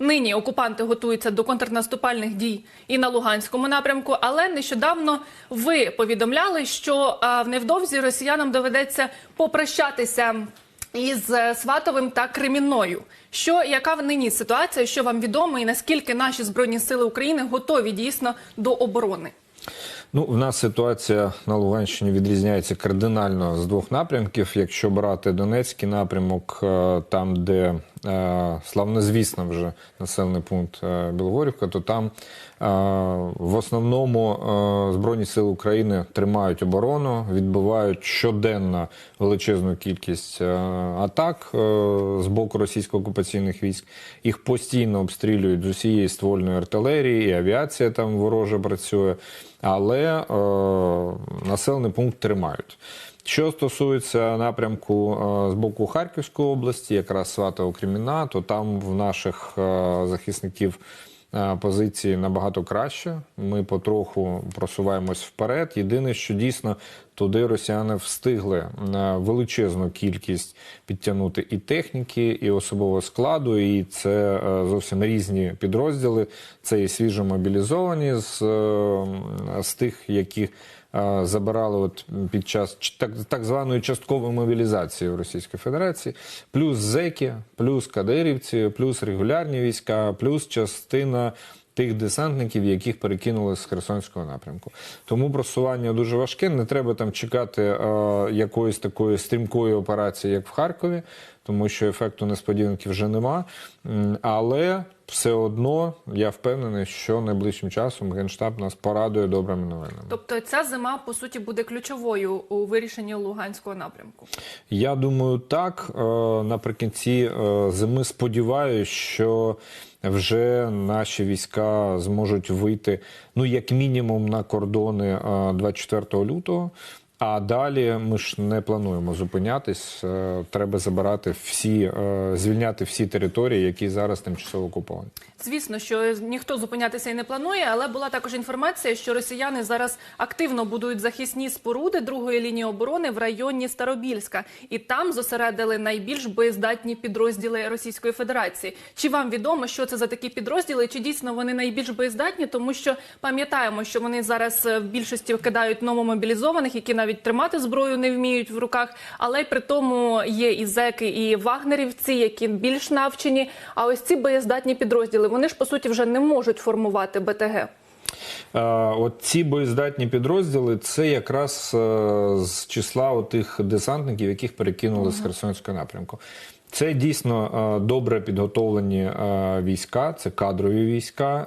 нині окупанти готуються до контрнаступальних дій і на Луганському напрямку. Але нещодавно ви повідомляли, що невдовзі росіянам доведеться попрощатися із е, Сватовим та Кремінною. Що яка нині ситуація? Що вам відомо, і наскільки наші збройні сили України готові дійсно до оборони? Ну, в нас ситуація на Луганщині відрізняється кардинально з двох напрямків. Якщо брати Донецький напрямок, е, там, де славнозвісно вже населений пункт е, Білогорівка, то там е, в основному е, Збройні сили України тримають оборону, відбивають щоденно величезну кількість е, атак е, з боку російсько-окупаційних військ. Їх постійно обстрілюють з усієї ствольної артилерії, і авіація там ворожа працює, але е, населений пункт тримають. Що стосується напрямку е, з боку Харківської області, якраз Сватово Креміна, то там в наших е, захисників е, позиції набагато краще. Ми потроху просуваємось вперед. Єдине, що дійсно туди росіяни встигли величезну кількість підтягнути і техніки, і особового складу, і це зовсім різні підрозділи. Це і свіжо мобілізовані з, з тих, які забирали от під час так, так званої часткової мобілізації в Російській Федерації, плюс зеки, плюс кадирівці, плюс регулярні війська, плюс частина. Тих десантників, яких перекинули з Херсонського напрямку, тому просування дуже важке. Не треба там чекати е, якоїсь такої стрімкої операції, як в Харкові, тому що ефекту несподіванки вже нема. Але все одно я впевнений, що найближчим часом генштаб нас порадує добрими новинами. Тобто ця зима по суті буде ключовою у вирішенні Луганського напрямку. Я думаю, так. Е, Наприкінці е, зими сподіваюся, що вже наші війська зможуть вийти, ну як мінімум, на кордони е, 24 лютого. А далі ми ж не плануємо зупинятись. Е, Треба забирати всі, е, звільняти всі території, які зараз тимчасово окуповані. Звісно, що ніхто зупинятися і не планує, але була також інформація, що росіяни зараз активно будують захисні споруди другої лінії оборони в районі Старобільська, і там зосередили найбільш боєздатні підрозділи Російської Федерації. Чи вам відомо, що це за такі підрозділи? Чи дійсно вони найбільш боєздатні? Тому що пам'ятаємо, що вони зараз е, в більшості кидають новомобілізованих, які навіть тримати зброю не вміють в руках, але й при тому є і зеки, і вагнерівці, які більш навчені. А ось ці боєздатні підрозділи вони ж по суті вже не можуть формувати БТГ. Е, От ці боєздатні підрозділи це якраз е, з числа тих десантників, яких перекинули з Херсонського напрямку. Це дійсно е, добре підготовлені війська, це кадрові війська.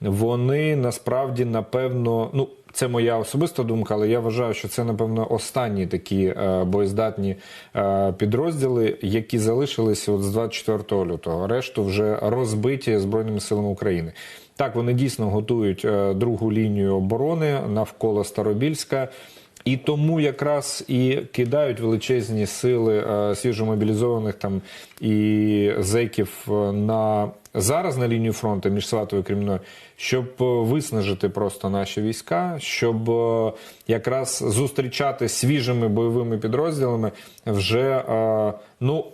Вони насправді напевно, ну це моя особиста думка, але я вважаю, що це напевно останні такі е, боєздатні е, підрозділи, які залишилися от з 24 лютого. Решту вже розбиті збройними силами України. Так, вони дійсно готують е, другу лінію оборони навколо Старобільська. І тому якраз і кидають величезні сили свіжомобілізованих там і зеків на зараз на лінію фронту між Сватовою і Креміною, щоб е, виснажити просто наші війська, щоб е, якраз зустрічати свіжими бойовими підрозділами вже е, ну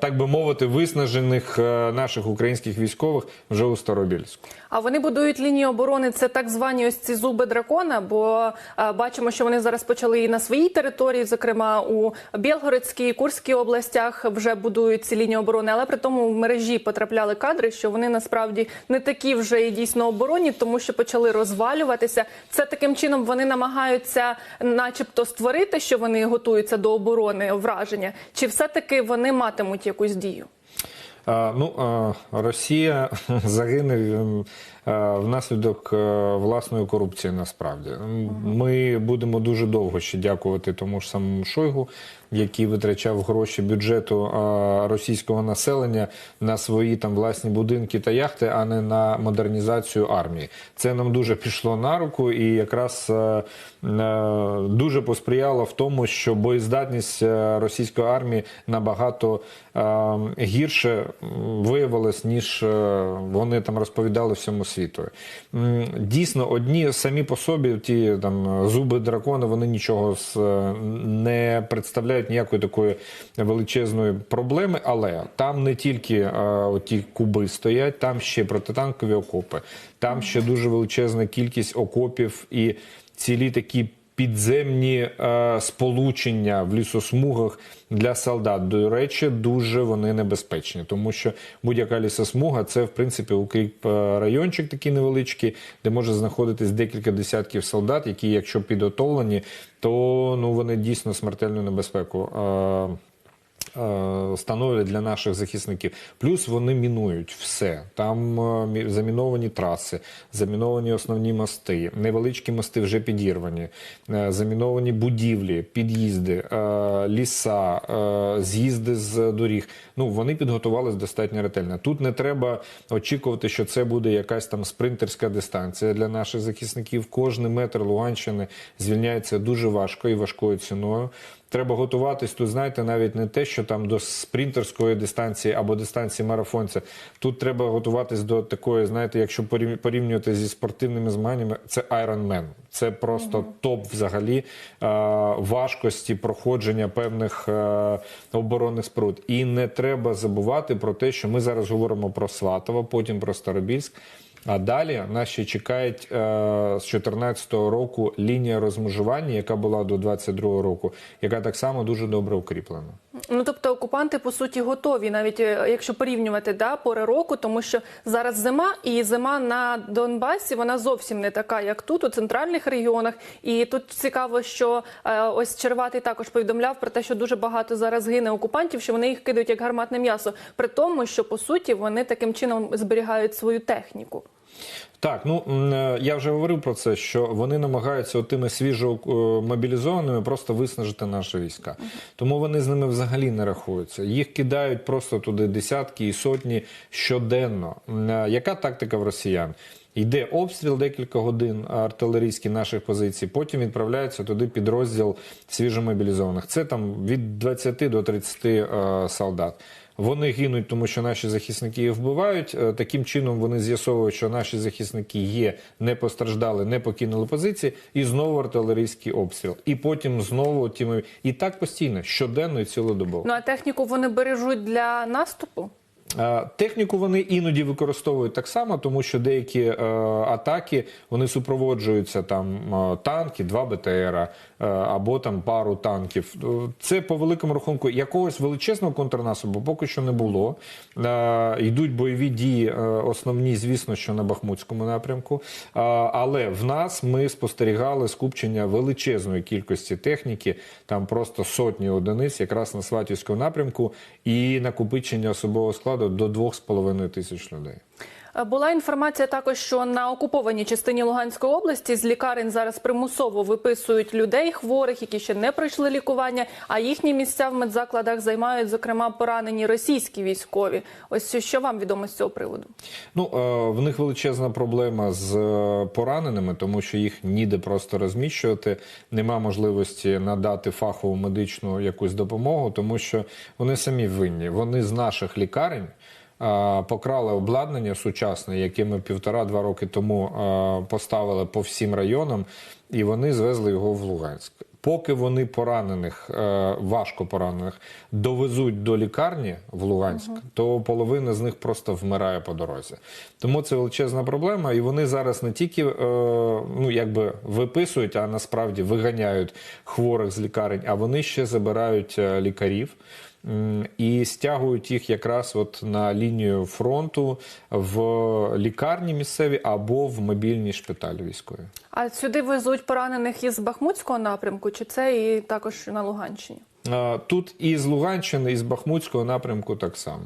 так би мовити, виснажених наших українських військових вже у Старобільську. А вони будують лінії оборони. Це так звані ось ці зуби дракона. Бо бачимо, що вони зараз почали і на своїй території, зокрема у Білгородській Курській областях, вже будують ці лінії оборони. Але при тому в мережі потрапляли кадри, що вони насправді не такі вже і дійсно оборонні, тому що почали розвалюватися. Це таким чином вони намагаються, начебто, створити, що вони готуються до оборони враження, чи все таки вони матимуть якусь дію? Ну, Росія загине м, а, внаслідок власної корупції. Насправді ми будемо дуже довго ще дякувати тому ж самому Шойгу, який витрачав гроші бюджету російського населення на свої там власні будинки та яхти, а не на модернізацію армії. Це нам дуже пішло на руку, і якраз дуже посприяло в тому, що боєздатність російської армії набагато гірше виявилась, ніж е, вони там розповідали всьому світу. М, Дійсно, одні самі по собі, ті там зуби дракона, вони нічого е, не представляють представляють ніякої такої величезної проблеми, але там не тільки е, ті куби стоять, там ще протитанкові окопи, там ще дуже величезна кількість окопів і цілі такі підземні е, сполучення в лісосмугах для солдат. До речі, дуже вони небезпечні, тому що будь-яка лісосмуга це в принципі укріп е, райончик такий невеличкий, де може знаходитись декілька десятків солдат, які, якщо підготовлені, то ну вони дійсно смертельну небезпеку. Е, становлять для наших захисників. Плюс вони мінують все. Там е, заміновані траси, заміновані основні мости, невеличкі мости вже підірвані, е, заміновані будівлі, під'їзди, е, ліса, е, з'їзди з доріг. Ну вони підготувалися достатньо ретельно. Тут не треба очікувати, що це буде якась там спринтерська дистанція для наших захисників. Кожний метр Луганщини звільняється дуже важко і важкою ціною. Треба готуватись тут, знаєте, навіть не те, що там до спринтерської дистанції або дистанції марафонця. Тут треба готуватись до такої, знаєте, якщо порівнювати зі спортивними змаганнями, це Iron Man. Це просто топ взагалі важкості проходження певних е, оборонних споруд. І не треба забувати про те, що ми зараз говоримо про Сватово, потім про Старобільськ. А далі нас ще чекають е, з 2014 року лінія розмежування, яка була до 2022 року, яка так само дуже добре укріплена. Ну тобто окупанти по суті готові, навіть е, якщо порівнювати да, пори року, тому що зараз зима, і зима на Донбасі вона зовсім не така, як тут, у центральних регіонах. І тут цікаво, що е, ось Черватий також повідомляв про те, що дуже багато зараз гине окупантів, що вони їх кидають як гарматне м'ясо, при тому, що по суті вони таким чином зберігають свою техніку. Так, ну е, я вже говорив про це, що вони намагаються тими свіжо е, мобілізованими просто виснажити наші війська. Тому вони з ними взагалі не рахуються. Їх кидають просто туди десятки і сотні щоденно. Е, Яка тактика в росіян? Йде обстріл декілька годин артилерійський наших позицій, потім відправляється туди підрозділ свіжомобілізованих. Це там від 20 до 30 е, солдат. Вони гинуть, тому що наші захисники їх вбивають. Е, Таким чином вони з'ясовують, що наші захисники є, не постраждали, не покинули позиції, і знову артилерійський обстріл. І потім знову тіми. І так постійно, щоденно і цілодобово. Ну а техніку вони бережуть для наступу. Е, Техніку вони іноді використовують так само, тому що деякі е, атаки вони супроводжуються там е, танки, два БТР е, або там пару танків. Е, Це по великому рахунку якогось величезного контрнаступу поки що не було. Е, йдуть бойові дії, е, основні, звісно, що на Бахмутському напрямку. Е, але в нас ми спостерігали скупчення величезної кількості техніки, там просто сотні одиниць, якраз на Сватівському напрямку, і накопичення особового складу до 2,5 тисяч людей. Е, Була інформація також, що на окупованій частині Луганської області з лікарень зараз примусово виписують людей хворих, які ще не пройшли лікування. А їхні місця в медзакладах займають зокрема поранені російські військові. Ось що вам відомо з цього приводу? Ну е, в них величезна проблема з е, пораненими, тому що їх ніде просто розміщувати. Нема можливості надати фахову медичну якусь допомогу, тому що вони самі винні. Вони з наших лікарень. Е, Покрали обладнання сучасне, яке ми півтора-два роки тому е, поставили по всім районам, і вони звезли його в Луганськ. Поки вони поранених, е, важко поранених, довезуть до лікарні в Луганськ, то половина з них просто вмирає по дорозі. Тому це величезна проблема, і вони зараз не тільки ну якби виписують, а насправді виганяють хворих з лікарень, а вони ще забирають лікарів. І стягують їх якраз от на лінію фронту в лікарні місцеві або в мобільні шпиталі військові. А сюди везуть поранених із Бахмутського напрямку, чи це і також на Луганщині? Тут і з Луганщини, і з Бахмутського напрямку так само.